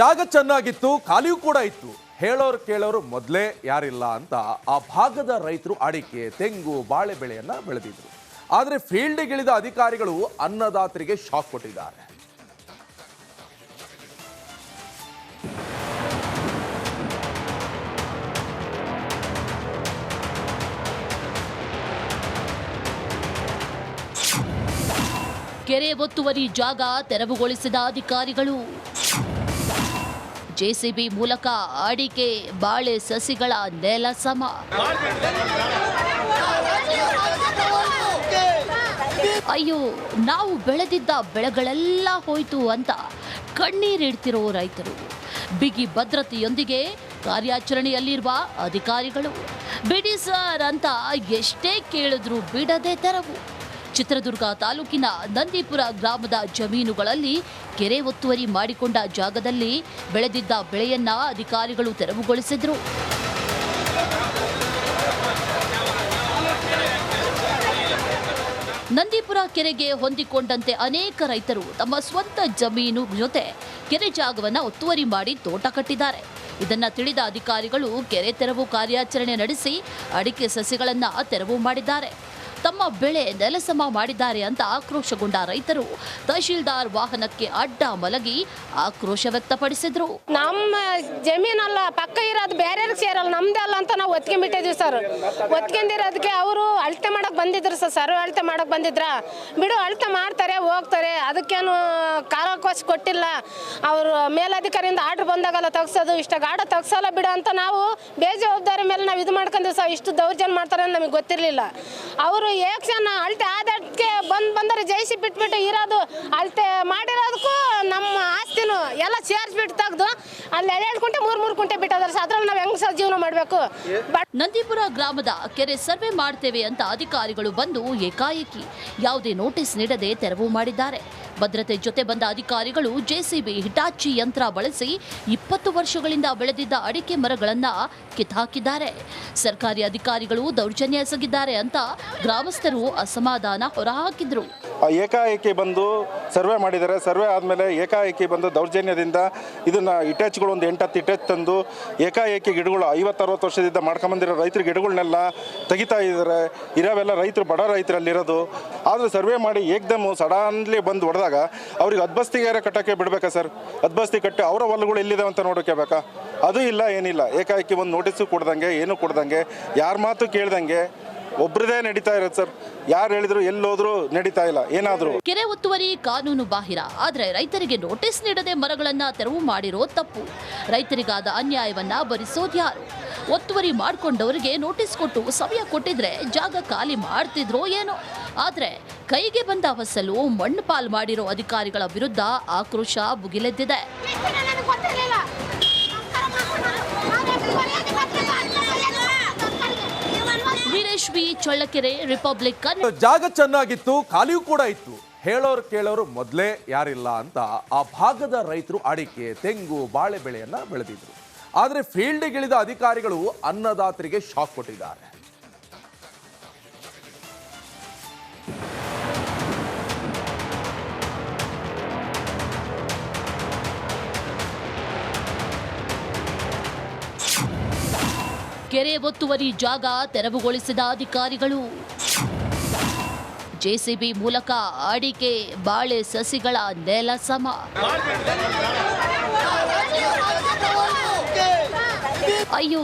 ಜಾಗ ಚೆನ್ನಾಗಿತ್ತು, ಖಾಲಿಯೂ ಕೂಡ ಇತ್ತು. ಹೇಳೋರು ಕೇಳೋರು ಮೊದಲೇ ಯಾರಿಲ್ಲ ಅಂತ ಆ ಭಾಗದ ರೈತರು ಅಡಿಕೆ, ತೆಂಗು, ಬಾಳೆ ಬೆಳೆಯನ್ನ ಬೆಳೆದಿದ್ರು. ಆದರೆ ಫೀಲ್ಡಿಗಿಳಿದ ಅಧಿಕಾರಿಗಳು ಅನ್ನದಾತರಿಗೆ ಶಾಕ್ ಕೊಟ್ಟಿದ್ದಾರೆ. ಕೆರೆ ಒತ್ತುವರಿ ಜಾಗ ತೆರವುಗೊಳಿಸಿದ ಅಧಿಕಾರಿಗಳು. ಜೆಸಿಬಿ ಮೂಲಕ ಅಡಿಕೆ, ಬಾಳೆ, ಸಸಿಗಳ ನೆಲ ಸಮ. ಅಯ್ಯೋ, ನಾವು ಬೆಳೆದಿದ್ದ ಬೆಳೆಗಳೆಲ್ಲ ಹೋಯ್ತು ಅಂತ ಕಣ್ಣೀರಿಡ್ತಿರೋ ರೈತರು. ಬಿಗಿ ಭದ್ರತೆಯೊಂದಿಗೆ ಕಾರ್ಯಾಚರಣೆಯಲ್ಲಿರುವ ಅಧಿಕಾರಿಗಳು, ಬಿಡಿ ಸರ್ ಅಂತ ಎಷ್ಟೇ ಕೇಳಿದ್ರು ಬಿಡದೆ ತೆರವು. ಚಿತ್ರದುರ್ಗ ತಾಲೂಕಿನ ನಂದಿಪುರ ಗ್ರಾಮದ ಜಮೀನುಗಳಲ್ಲಿ ಕೆರೆ ಒತ್ತುವರಿ ಮಾಡಿಕೊಂಡ ಜಾಗದಲ್ಲಿ ಬೆಳೆದಿದ್ದ ಬೆಳೆಯನ್ನ ಅಧಿಕಾರಿಗಳು ತೆರವುಗೊಳಿಸಿದ್ರು. ನಂದಿಪುರ ಕೆರೆಗೆ ಹೊಂದಿಕೊಂಡಂತೆ ಅನೇಕ ರೈತರು ತಮ್ಮ ಸ್ವಂತ ಜಮೀನು ಜೊತೆ ಕೆರೆ ಜಾಗವನ್ನು ಒತ್ತುವರಿ ಮಾಡಿ ತೋಟ ಕಟ್ಟಿದ್ದಾರೆ. ಇದನ್ನು ತಿಳಿದ ಅಧಿಕಾರಿಗಳು ಕೆರೆ ತೆರವು ಕಾರ್ಯಾಚರಣೆ ನಡೆಸಿ ಅಡಿಕೆ ಸಸಿಗಳನ್ನು ತೆರವು ಮಾಡಿದ್ದಾರೆ. ತಮ್ಮ ಬೆಳೆ ನೆಲಸಮ ಮಾಡಿದ್ದಾರೆ ಅಂತ ಆಕ್ರೋಶಗೊಂಡ ರೈತರು ತಹಶೀಲ್ದಾರ್ ವಾಹನಕ್ಕೆ ಅಡ್ಡ ಮಲಗಿ ಆಕ್ರೋಶ ವ್ಯಕ್ತಪಡಿಸಿದ್ರು. ನಮ್ಮ ಜಮೀನಲ್ಲ, ಪಕ್ಕ ಇರೋದು ಬೇರೆ ಸೇರಲ್ಲ, ನಮ್ದೇ ಅಲ್ಲ ಅಂತ ನಾವು ಒತ್ಕೊಂಡ್ಬಿಟ್ಟಿದ್ವಿ ಸರ್. ಒತ್ಕೊಂಡಿರೋದಕ್ಕೆ ಅವರು ಅಳತೆ ಮಾಡಕ್ ಬಂದಿದ್ರು ಸರ್ ಸರ್ವೆ ಅಳತೆ ಮಾಡಕ್ ಬಂದಿದ್ರ. ಬಿಡು, ಅಳತೆ ಮಾಡ್ತಾರೆ, ಹೋಗ್ತಾರೆ. ಅದಕ್ಕೇನು ಕಾಲಕೋಶ ಕೊಟ್ಟಿಲ್ಲ. ಅವರು ಮೇಲಧಿಕಾರಿಯಿಂದ ಆರ್ಡರ್ ಬಂದಾಗಲ್ಲ ತಗ್ಸೋದು, ಇಷ್ಟ ಗಾಡ ತಗ್ಸಲ್ಲ ಬಿಡು ಅಂತ ನಾವು ಬೇಜವಾಬ್ದಾರಿ ಮೇಲೆ ನಾವು ಇದು ಮಾಡ್ಕೊಂಡಿವಿ ಸರ್. ಇಷ್ಟು ದೌರ್ಜನ್ಯ ಮಾಡ್ತಾರೆ ಅಂತ ನಮಗೆ ಗೊತ್ತಿರಲಿಲ್ಲ. ಅವರು ಏಕ್ಷನ್ ಅಳತೆ ಆದಕ್ಕೆ ಬಂದ್ ಬಂದರೆ ಜೈಸಿ ಬಿಟ್ಬಿಟ್ಟು ಇರೋದು ಅಳತೆ ಮಾಡಿರೋದಕ್ಕೂ ನಮ್ಮ ಆಸ್ತಿನೂ ಎಲ್ಲ ಸೇರಿಸ್ಬಿಟ್ಟು ತೆಗ್ದು ಅಲ್ಲಿ ಎರಡು ಕುಂಟೆ ಮೂರು ಮೂರು ಕುಂಟೆ ಬಿಟ್ಟದಾರೆ ಸರ್. ಅದ್ರಲ್ಲಿ ನಾವು ಹೆಂಗೆ ಜೀವನ ಮಾಡಬೇಕು? ಬಟ್ ನಂದಿಪುರ ಗ್ರಾಮದ ಕೆರೆ ಸರ್ವೆ ಮಾಡ್ತೇವೆ ಅಂತ ಅಧಿಕಾರಿಗಳು ಬಂದು ಏಕಾಏಕಿ ಯಾವುದೇ ನೋಟಿಸ್ ನೀಡದೆ ತೆರವು ಮಾಡಿದ್ದಾರೆ. ಭದ್ರತೆ ಜೊತೆ ಬಂದ ಅಧಿಕಾರಿಗಳು ಜೆಸಿಬಿ ಹಿಟಾಚಿ ಯಂತ್ರ ಬಳಸಿ ಇಪ್ಪತ್ತು ವರ್ಷಗಳಿಂದ ಬೆಳೆದಿದ್ದ ಅಡಿಕೆ ಮರಗಳನ್ನ ಕಿತ್ತಾಕಿದ್ದಾರೆ. ಸರ್ಕಾರಿ ಅಧಿಕಾರಿಗಳು ದೌರ್ಜನ್ಯ ಎಸಗಿದ್ದಾರೆ ಅಂತ ಗ್ರಾಮಸ್ಥರು ಅಸಮಾಧಾನ ಹೊರಹಾಕಿದ್ರು. ಆ ಏಕಾಏಕಿ ಬಂದು ಸರ್ವೆ ಮಾಡಿದ್ದಾರೆ. ಸರ್ವೆ ಆದಮೇಲೆ ಏಕಾಏಕಿ ಬಂದು ದೌರ್ಜನ್ಯದಿಂದ ಇದನ್ನು ಇಟ್ಯಾಚ್ಗಳು ಒಂದು ಎಂಟತ್ತು ಇಟ್ಟೆ ತಂದು ಏಕಾಏಕಿ ಗಿಡಗಳು ಐವತ್ತರವತ್ತು ವರ್ಷದಿಂದ ಮಾಡ್ಕೊಂಬಂದಿರೋ ರೈತರ ಗಿಡಗಳನ್ನೆಲ್ಲ ತೆಗಿತಾ ಇದ್ದಾರೆ. ಇರೋವೆಲ್ಲ ರೈತರು, ಬಡ ರೈತರಲ್ಲಿರೋದು. ಆದರೆ ಸರ್ವೆ ಮಾಡಿ ಏಕ್ದಮ್ ಸಡನ್ಲಿ ಬಂದು ಹೊಡೆದಾಗ ಅವ್ರಿಗೆ ಅದ್ಬಸ್ತಿಗೆ ಕಟ್ಟೋಕ್ಕೆ ಬಿಡಬೇಕಾ ಸರ್? ಅದ್ಬಸ್ತಿ ಕಟ್ಟಿ ಅವರ ಹೊಲಗಳು ಎಲ್ಲಿದೆ ಅಂತ ನೋಡೋಕೆ ಬೇಕಾ? ಅದು ಇಲ್ಲ, ಏನಿಲ್ಲ. ಏಕಾಏಕಿ ಒಂದು ನೋಟಿಸು ಕೊಡ್ದಂಗೆ, ಏನು ಕೊಡ್ದಂಗೆ, ಯಾರ ಮಾತು ಕೇಳ್ದಂಗೆ ಒಬ್ರದೇ ನಡೀತಾ ಇರೋದು ಸರ್. ಯಾರು ಹೇಳಿದ್ರು ಎಲ್ಲೋದ್ರು ನಡೀತಾ ಇಲ್ಲ. ಏನಾದರೂ. ಕೆರೆ ಒತ್ತುವರಿ ಕಾನೂನು ಬಾಹಿರ. ಆದ್ರೆ ರೈತರಿಗೆ ನೋಟಿಸ್ ನೀಡದೆ ಮರಗಳನ್ನ ತೆರವು ಮಾಡಿರೋ ತಪ್ಪು. ರೈತರಿಗಾದ ಅನ್ಯಾಯವನ್ನ ಭರಿಸೋದು ಯಾರು? ಒತ್ತುವರಿ ಮಾಡ್ಕೊಂಡವರಿಗೆ ನೋಟಿಸ್ ಕೊಟ್ಟು ಸಮಯ ಕೊಟ್ಟಿದ್ರೆ ಜಾಗ ಖಾಲಿ ಮಾಡ್ತಿದ್ರೋ ಏನೋ? ಆದ್ರೆ ಕೈಗೆ ಬಂದ ಫಸಲು ಮಣ್ಣು ಪಾಲ್ ಮಾಡಿರೋ ಅಧಿಕಾರಿಗಳ ವಿರುದ್ಧ ಆಕ್ರೋಶ ಭುಗಿಲೆದ್ದಿದೆ. ವೀರೇಶ್ ಬಿ ಚಳ್ಳಕೆರೆ ರಿಪಬ್ಲಿಕ್ ಜಾಗ ಚೆನ್ನಾಗಿತ್ತು, ಖಾಲಿಯೂ ಕೂಡ ಇತ್ತು. ಹೇಳೋರು ಕೇಳೋರು ಮೊದಲೇ ಯಾರಿಲ್ಲ ಅಂತ ಆ ಭಾಗದ ರೈತರು ಅಡಿಕೆ, ತೆಂಗು, ಬಾಳೆ ಬೆಳೆಯನ್ನ ಬೆಳೆದಿದ್ರು. ಆದರೆ ಫೀಲ್ಡ್ಗಿಳಿದ ಅಧಿಕಾರಿಗಳು ಅನ್ನದಾತರಿಗೆ ಶಾಕ್ ಕೊಟ್ಟಿದ್ದಾರೆ. ಕೆರೆ ಒತ್ತುವರಿ ಜಾಗ ತೆರವುಗೊಳಿಸಿದ ಅಧಿಕಾರಿಗಳು. ಜೆಸಿಬಿ ಮೂಲಕ ಅಡಿಕೆ, ಬಾಳೆ ಸಸಿಗಳ ನೆಲ ಸಮ. ಅಯ್ಯೋ,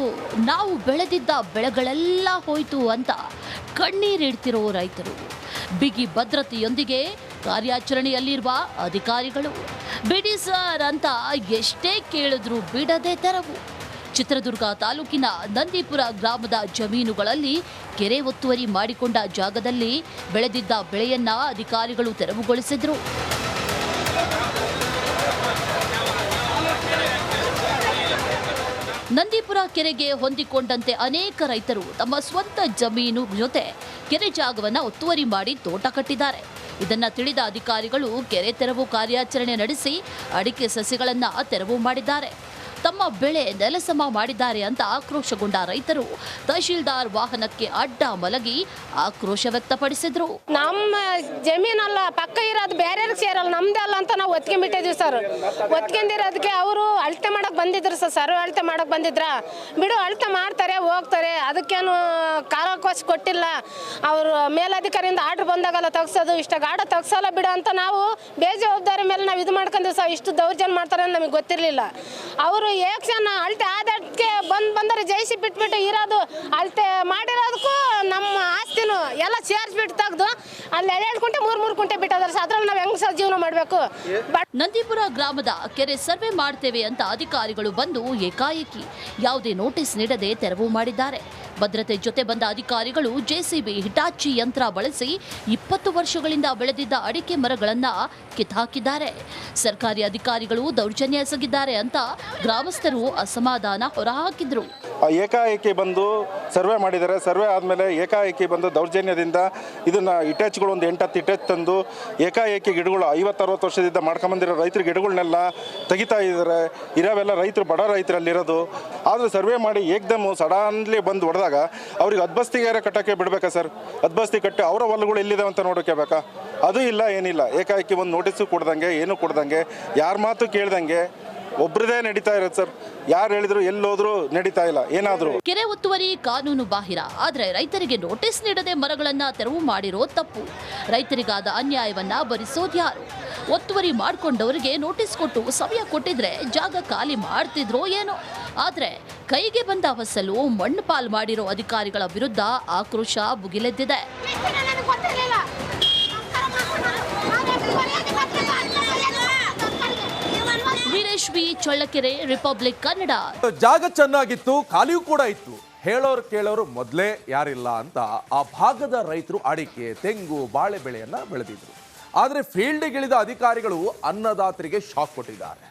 ನಾವು ಬೆಳೆದಿದ್ದ ಬೆಳೆಗಳೆಲ್ಲ ಹೋಯ್ತು ಅಂತ ಕಣ್ಣೀರಿಡ್ತಿರೋ ರೈತರು. ಬಿಗಿ ಭದ್ರತೆಯೊಂದಿಗೆ ಕಾರ್ಯಾಚರಣೆಯಲ್ಲಿರುವ ಅಧಿಕಾರಿಗಳು, ಬಿಡಿ ಸರ್ ಅಂತ ಎಷ್ಟೇ ಕೇಳಿದ್ರು ಬಿಡದೆ ತೆರವು. ಚಿತ್ರದುರ್ಗ ತಾಲೂಕಿನ ನಂದಿಪುರ ಗ್ರಾಮದ ಜಮೀನುಗಳಲ್ಲಿ ಕೆರೆ ಒತ್ತುವರಿ ಮಾಡಿಕೊಂಡ ಜಾಗದಲ್ಲಿ ಬೆಳೆದಿದ್ದ ಬೆಳೆಯನ್ನ ಅಧಿಕಾರಿಗಳು ತೆರವುಗೊಳಿಸಿದ್ರು. ನಂದಿಪುರ ಕೆರೆಗೆ ಹೊಂದಿಕೊಂಡಂತೆ ಅನೇಕ ರೈತರು ತಮ್ಮ ಸ್ವಂತ ಜಮೀನು ಜೊತೆ ಕೆರೆ ಜಾಗವನ್ನು ಒತ್ತುವರಿ ಮಾಡಿ ತೋಟ ಕಟ್ಟಿದ್ದಾರೆ. ಇದನ್ನು ತಿಳಿದ ಅಧಿಕಾರಿಗಳು ಕೆರೆ ತೆರವು ಕಾರ್ಯಾಚರಣೆ ನಡೆಸಿ ಅಡಿಕೆ ಸಸಿಗಳನ್ನು ತೆರವು ಮಾಡಿದ್ದಾರೆ. ತಮ್ಮ ಬೆಳೆ ನೆಲಸಮ ಮಾಡಿದ್ದಾರೆ ಅಂತ ಆಕ್ರೋಶಗೊಂಡ ರೈತರು. ತಹಶೀಲ್ದಾರ್ ವಾಹನಕ್ಕೆ ಅಡ್ಡ ಮಲಗಿ ಆಕ್ರೋಶ ವ್ಯಕ್ತಪಡಿಸಿದ್ರು. ನಮ್ಮ ಜಮೀನಲ್ಲ, ಪಕ್ಕ ಇರೋದು ಬೇರೆ ಸೇರಲ್ಲ, ನಮ್ದೇ ಅಲ್ಲ ಅಂತ ನಾವು ಒತ್ಕೊಂಡ್ಬಿಟ್ಟಿದ್ವಿ ಸರ್. ಒತ್ಕೊಂಡಿರೋದಕ್ಕೆ ಅವರು ಅಳತೆ ಮಾಡಕ್ ಬಂದಿದ್ರು ಸರ್ ಸರ್ವೆ ಅಳತೆ ಮಾಡಕ್ ಬಂದಿದ್ರ? ಬಿಡು, ಅಳತೆ ಮಾಡ್ತಾರೆ, ಹೋಗ್ತಾರೆ. ಅದಕ್ಕೇನು ಕಾಲಕೋಶ ಕೊಟ್ಟಿಲ್ಲ. ಅವರು ಮೇಲಧಿಕಾರಿಯಿಂದ ಆರ್ಡರ್ ಬಂದಾಗಲ್ಲ ತಗ್ಸೋದು, ಇಷ್ಟ ಗಾಡ ತಗ್ಸಲ್ಲ ಬಿಡು ಅಂತ ನಾವು ಬೇಜವಾಬ್ದಾರಿ ಮೇಲೆ ನಾವು ಇದು ಮಾಡ್ಕೊಂಡಿವಿ ಸರ್. ಇಷ್ಟು ದೌರ್ಜನ್ಯ ಮಾಡ್ತಾರೆ ಅಂತ ನಮಗೆ ಗೊತ್ತಿರಲಿಲ್ಲ. ಅವರು ಏಕ್ಷನ್ ಅಳತೆ ಆದಕ್ಕೆ ಬಂದ್ ಬಂದರೆ ಜೈಸಿ ಬಿಟ್ಬಿಟ್ಟು ಇರೋದು ಅಳತೆ ಮಾಡಿರೋದಕ್ಕೂ ನಮ್ಮ ಆಸ್ತಿನೂ ಎಲ್ಲ ಸೇರಿಸ್ಬಿಟ್ಟು ತೆಗ್ದು ಅಲ್ಲಿ ಎರಡು ಕುಂಟೆ, ಮೂರು ಮೂರು ಕುಂಟೆ ಬಿಟ್ಟದ್ರೆ ಅದ್ರಲ್ಲಿ ನಾವು ಹೆಂಗ್ ಸರ್ ಜೀವನ ಮಾಡಬೇಕು. ನಂದಿಪುರ ಗ್ರಾಮದ ಕೆರೆ ಸರ್ವೆ ಮಾಡ್ತೇವೆ ಅಂತ ಅಧಿಕಾರಿಗಳು ಬಂದು ಏಕಾಏಕಿ ಯಾವುದೇ ನೋಟಿಸ್ ನೀಡದೆ ತೆರವು ಮಾಡಿದ್ದಾರೆ. ಭದ್ರತೆ ಜೊತೆ ಬಂದ ಅಧಿಕಾರಿಗಳು ಜೆಸಿಬಿ, ಹಿಟಾಚಿ ಯಂತ್ರ ಬಳಸಿ ಇಪ್ಪತ್ತು ವರ್ಷಗಳಿಂದ ಬೆಳೆದಿದ್ದ ಅಡಿಕೆ ಮರಗಳನ್ನ ಕಿತ್ತಾಕಿದ್ದಾರೆ. ಸರ್ಕಾರಿ ಅಧಿಕಾರಿಗಳು ದೌರ್ಜನ್ಯ ಎಸಗಿದ್ದಾರೆ ಅಂತ ಗ್ರಾಮಸ್ಥರು ಅಸಮಾಧಾನ ಹೊರಹಾಕಿದ್ರು. ಏಕಾಏಕಿ ಬಂದು ಸರ್ವೆ ಮಾಡಿದ್ದಾರೆ. ಸರ್ವೆ ಆದಮೇಲೆ ಏಕಾಏಕಿ ಬಂದು ದೌರ್ಜನ್ಯದಿಂದ ಇದನ್ನು ಇಟಾಚ್ಗಳು ಒಂದು ಎಂಟತ್ತು ಇಟಾಚ್ ತಂದು ಏಕಾಏಕಿ ಗಿಡಗಳು ಐವತ್ತರವತ್ತು ವರ್ಷದಿಂದ ಮಾಡ್ಕೊಂಬಂದಿರೋ ರೈತರ ಗಿಡಗಳನ್ನೆಲ್ಲ ತೆಗಿತಾ ಇದ್ದಾರೆ. ಇರೋವೆಲ್ಲ ರೈತರು, ಬಡ ರೈತರಲ್ಲಿರೋದು. ಆದರೆ ಸರ್ವೆ ಮಾಡಿ ಏಕ್ದಮ್ ಸಡನ್ಲಿ ಬಂದು ಹೊಡೆದಾಗ ಅವ್ರಿಗೆ ಅದ್ಬಸ್ತಿಗೆ ಕಟ್ಟಕ್ಕೆ ಬಿಡಬೇಕಾ ಸರ್? ಅದ್ಬಸ್ತಿ ಕಟ್ಟಿ ಅವರ ಹೊಲಗಳು ಎಲ್ಲಿದೆ ಅಂತ ನೋಡೋಕೆ ಅದು ಇಲ್ಲ, ಏನಿಲ್ಲ. ಏಕಾಏಕಿ ಒಂದು ನೋಟಿಸು ಕೊಡ್ದಂಗೆ, ಏನು ಕೊಡ್ದಂಗೆ, ಯಾರ ಮಾತು ಕೇಳ್ದಂಗೆ ಒಬ್ರದೇ ನಡೀತಾ ಇರೋದು ಸರ್. ಯಾರು ಹೇಳಿದ್ರು ಎಲ್ಲೋದ್ರು ನಡೀತಾ ಇಲ್ಲ. ಏನಾದರೂ. ಕೆರೆ ಒತ್ತುವರಿ ಕಾನೂನು ಬಾಹಿರ. ಆದರೆ ರೈತರಿಗೆ ನೋಟಿಸ್ ನೀಡದೆ ಮರಗಳನ್ನ ತೆರವು ಮಾಡಿರೋ ತಪ್ಪು. ರೈತರಿಗಾದ ಅನ್ಯಾಯವನ್ನ ಭರಿಸೋದ್ಯಾರು ಒತ್ತುವರಿ ಮಾಡ್ಕೊಂಡವರಿಗೆ ನೋಟಿಸ್ ಕೊಟ್ಟು ಸಮಯ ಕೊಟ್ಟಿದ್ರೆ ಜಾಗ ಖಾಲಿ ಮಾಡ್ತಿದ್ರೋ ಏನೋ. ಆದರೆ ಕೈಗೆ ಬಂದ ಫಸಲು ಮಣ್ಣು ಪಾಲ್ ಮಾಡಿರೋ ಅಧಿಕಾರಿಗಳ ವಿರುದ್ಧ ಆಕ್ರೋಶ ಭುಗಿಲೆದ್ದಿದೆ. Veeresh V Challakere, Republic Kannada. ಜಾಗ ಚೆನ್ನಾಗಿತ್ತು, ಖಾಲಿಯೂ ಕೂಡ ಇತ್ತು. ಹೇಳೋರು ಕೇಳೋರು ಮೊದಲೇ ಯಾರಿಲ್ಲ ಅಂತ ಆ ಭಾಗದ ರೈತರು ಅಡಿಕೆ, ತೆಂಗು, ಬಾಳೆ ಬೆಳೆಯನ್ನ ಬೆಳೆದಿದ್ರು. ಆದರೆ ಫೀಲ್ಡ್ಗಿಳಿದ ಅಧಿಕಾರಿಗಳು ಅನ್ನದಾತರಿಗೆ ಶಾಕ್ ಕೊಟ್ಟಿದ್ದಾರೆ.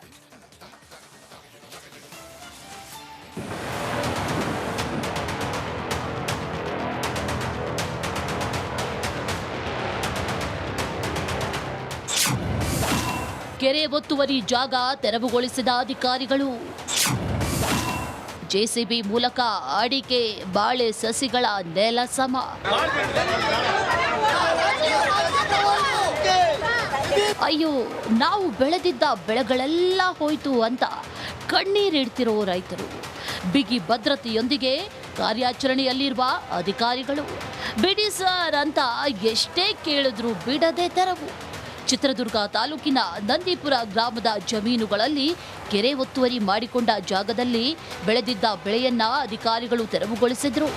ಕೆರೆ ಒತ್ತುವರಿ ಜಾಗ ತೆರವುಗೊಳಿಸಿದ ಅಧಿಕಾರಿಗಳು. ಜೆಸಿಬಿ ಮೂಲಕ ಅಡಿಕೆ, ಬಾಳೆ ಸಸಿಗಳ ನೆಲ ಸಮ. ಅಯ್ಯೋ, ನಾವು ಬೆಳೆದಿದ್ದ ಬೆಳೆಗಳೆಲ್ಲ ಹೋಯ್ತು ಅಂತ ಕಣ್ಣೀರಿಡ್ತಿರೋ ರೈತರು. ಬಿಗಿ ಭದ್ರತೆಯೊಂದಿಗೆ ಕಾರ್ಯಾಚರಣೆಯಲ್ಲಿರುವ ಅಧಿಕಾರಿಗಳು, ಬಿಡಿ ಸರ್ ಅಂತ ಎಷ್ಟೇ ಕೇಳಿದ್ರು ಬಿಡದೆ ತೆರವು. ಚಿತ್ರದುರ್ಗ ತಾಲೂಕಿನ ನಂದಿಪುರ ಗ್ರಾಮದ ಜಮೀನುಗಳಲ್ಲಿ ಕೆರೆ ಒತ್ತುವರಿ ಮಾಡಿಕೊಂಡ ಜಾಗದಲ್ಲಿ ಬೆಳೆದಿದ್ದ ಬೆಳೆಯನ್ನ ಅಧಿಕಾರಿಗಳು ತೆರವುಗೊಳಿಸಿದ್ರು.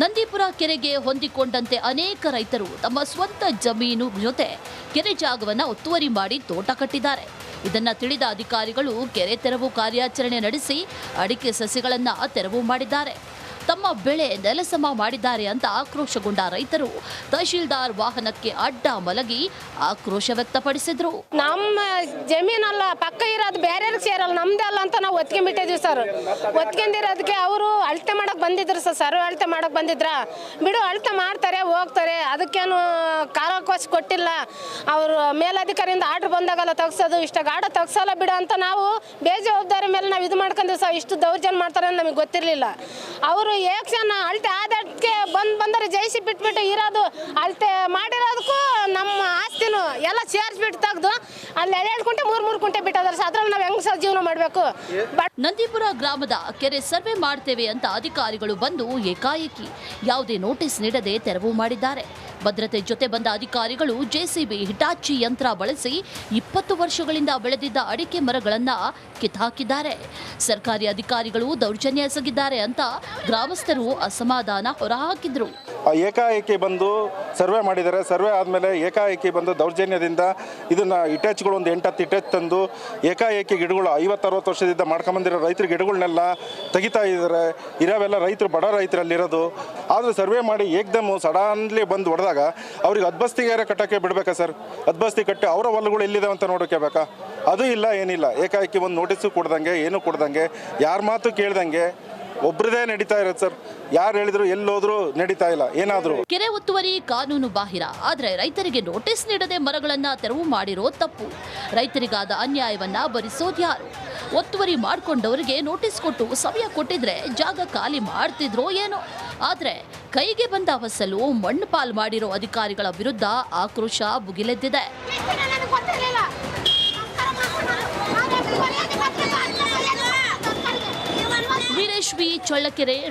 ನಂದಿಪುರ ಕೆರೆಗೆ ಹೊಂದಿಕೊಂಡಂತೆ ಅನೇಕ ರೈತರು ತಮ್ಮ ಸ್ವಂತ ಜಮೀನು ಜೊತೆ ಕೆರೆ ಜಾಗವನ್ನು ಒತ್ತುವರಿ ಮಾಡಿ ತೋಟ ಕಟ್ಟಿದ್ದಾರೆ. ಇದನ್ನ ತಿಳಿದ ಅಧಿಕಾರಿಗಳು ಕೆರೆ ತೆರವು ಕಾರ್ಯಾಚರಣೆ ನಡೆಸಿ ಅಡಿಕೆ ಸಸಿಗಳನ್ನು ತೆರವು ಮಾಡಿದ್ದಾರೆ. ತಮ್ಮ ಬೆಳೆ ನೆಲಸಮ ಮಾಡಿದ್ದಾರೆ ಅಂತ ಆಕ್ರೋಶಗೊಂಡ ರೈತರು ತಹಶೀಲ್ದಾರ್ ವಾಹನಕ್ಕೆ ಅಡ್ಡ ಮಲಗಿ ಆಕ್ರೋಶ ವ್ಯಕ್ತಪಡಿಸಿದ್ರು. ನಮ್ಮ ಜಮೀನಲ್ಲ, ಪಕ್ಕ ಇರೋದು ಬೇರೆ ಸೇರಲ್ಲ, ನಮ್ದೇ ಅಲ್ಲ ಅಂತ ನಾವು ಒತ್ಕೊಂಡ್ಬಿಟ್ಟಿದ್ವಿ ಸರ್. ಒತ್ಕೊಂಡಿರೋದಕ್ಕೆ ಅವರು ಅಳತೆ ಮಾಡಕ್ ಬಂದಿದ್ರು ಸರ್ ಸರ್ ಅಳತೆ ಮಾಡಕ್ ಬಂದಿದ್ರ? ಬಿಡು, ಅಳತೆ ಮಾಡ್ತಾರೆ, ಹೋಗ್ತಾರೆ. ಅದಕ್ಕೇನು ಕಾಲಕೋಶ ಕೊಟ್ಟಿಲ್ಲ. ಅವರು ಮೇಲಧಿಕಾರಿಯಿಂದ ಆರ್ಡರ್ ಬಂದಾಗಲ್ಲ ತಗ್ಸೋದು ಇಷ್ಟ ಗಾಡ ತಗ್ಸಲ್ಲ ಬಿಡು ಅಂತ ನಾವು ಬೇಜವಾಬ್ದಾರಿ ಮೇಲೆ ನಾವು ಇದು ಮಾಡ್ಕೊಂಡಿವಿ ಸರ್. ಇಷ್ಟು ದೌರ್ಜನ್ಯ ಮಾಡ್ತಾರೆ ಅಂತ ನಮಗೆ ಗೊತ್ತಿರಲಿಲ್ಲ. ಅವರು ಏಕ್ಷನ್ ಅಳತೆ ಆದಕ್ಕೆ ಬಂದು ಬಂದರೆ ಜಯಿಸಿ ಬಿಟ್ಬಿಟ್ಟು ಇರೋದು ಅಳತೆ ಮಾಡಿರೋದಕ್ಕೂ ನಮ್ಮ ಆಸ್ತಿನೂ ಎಲ್ಲ ಸೇರಿಸ್ಬಿಟ್ಟು ತೆಗ್ದು ಅಲ್ಲಿ ಎರಡು ಕುಂಟೆ, ಮೂರು ಮೂರು ಕುಂಟೆ ಬಿಟ್ಟದಾರೆ ಅದ್ರಲ್ಲಿ ನಾವು ಹೆಂಗ್ ಸರ್ ಜೀವನ ಮಾಡಬೇಕು? ನಂದಿಪುರ ಗ್ರಾಮದ ಕೆರೆ ಸರ್ವೆ ಮಾಡ್ತೇವೆ ಅಂತ ಅಧಿಕಾರಿಗಳು ಬಂದು ಏಕಾಏಕಿ ಯಾವುದೇ ನೋಟಿಸ್ ನೀಡದೆ ತೆರವು ಮಾಡಿದ್ದಾರೆ. ಭದ್ರತೆ ಜೊತೆ ಬಂದ ಅಧಿಕಾರಿಗಳು ಜೆಸಿಬಿ, ಹಿಟಾಚಿ ಯಂತ್ರ ಬಳಸಿ ಇಪ್ಪತ್ತು ವರ್ಷಗಳಿಂದ ಬೆಳೆದಿದ್ದ ಅಡಿಕೆ ಮರಗಳನ್ನ ಕಿತ್ತಾಕಿದ್ದಾರೆ. ಸರ್ಕಾರಿ ಅಧಿಕಾರಿಗಳು ದೌರ್ಜನ್ಯ ಎಸಗಿದ್ದಾರೆ ಅಂತ ಗ್ರಾಮಸ್ಥರು ಅಸಮಾಧಾನ ಹೊರಹಾಕಿದ್ರು. ಏಕಾಏಕಿ ಬಂದು ಸರ್ವೆ ಮಾಡಿದ್ದಾರೆ. ಸರ್ವೆ ಆದಮೇಲೆ ಏಕಾಏಕಿ ಬಂದು ದೌರ್ಜನ್ಯದಿಂದ ಇದನ್ನು ಇಟಾಚ್ಗಳು ಒಂದು ಎಂಟತ್ತು ಇಟಾಚ್ ತಂದು ಏಕಾಏಕಿ ಗಿಡಗಳು ಐವತ್ತರವತ್ತು ವರ್ಷದಿಂದ ಮಾಡ್ಕೊಂಬಂದಿರೋ ರೈತರ ಗಿಡಗಳನ್ನೆಲ್ಲ ತೆಗಿತಾ ಇದ್ದಾರೆ. ಇರೋವೆಲ್ಲ ರೈತರು, ಬಡ ರೈತರಲ್ಲಿರೋದು ಆದರೆ ಸರ್ವೆ ಮಾಡಿ ಏಕ್ದಮ್ ಸಡನ್ಲಿ ಬಂದು ಹೊಡೆದಾಗ ಅವ್ರಿಗೆ ಅದ್ಬಸ್ತಿಗೆ ಕಟ್ಟಕ್ಕೆ ಬಿಡಬೇಕಾ ಸರ್? ಅದ್ಬಸ್ತಿ ಕಟ್ಟಿ ಅವರ ಹೊಲಗಳು ಎಲ್ಲಿದಾವೆ ಅಂತ ನೋಡೋಕೆ ಬೇಕಾ? ಅದು ಇಲ್ಲ, ಏನಿಲ್ಲ. ಏಕಾಏಕಿ ಒಂದು ನೋಟಿಸು ಕೊಡ್ದಂಗೆ, ಏನು ಕೊಡ್ದಂಗೆ, ಯಾರ ಮಾತು ಕೇಳ್ದಂಗೆ ಒಬ್ರದೇ ನಡೀತಾ ಇರೋದು ಸರ್. ಯಾರು ಹೇಳಿದ್ರು ಎಲ್ಲೋದ್ರು ನಡೀತಾ ಇಲ್ಲ. ಏನಾದರೂ. ಕೆರೆ ಒತ್ತುವರಿ ಕಾನೂನು ಬಾಹಿರ. ಆದರೆ ರೈತರಿಗೆ ನೋಟಿಸ್ ನೀಡದೆ ಮರಗಳನ್ನ ತೆರವು ಮಾಡಿರೋ ತಪ್ಪು. ರೈತರಿಗಾದ ಅನ್ಯಾಯವನ್ನ ಭರಿಸೋದ್ಯಾರು? ಒತ್ತುವರಿ ಮಾಡ್ಕೊಂಡವರಿಗೆ ನೋಟಿಸ್ ಕೊಟ್ಟು ಸಮಯ ಕೊಟ್ಟಿದ್ರೆ ಜಾಗ ಖಾಲಿ ಮಾಡ್ತಿದ್ರೋ ಏನೋ. ಆದರೆ ಕೈಗೆ ಬಂದ ಹೊಸಲು ಮಣ್ಣು ಪಾಲು ಮಾಡಿರೋ ಅಧಿಕಾರಿಗಳ ವಿರುದ್ಧ ಆಕ್ರೋಶ ಭುಗಿಲೆದ್ದಿದೆ. ವೀರೇಶ್ ಬಿ ಚಳ್ಳಕೆರೆ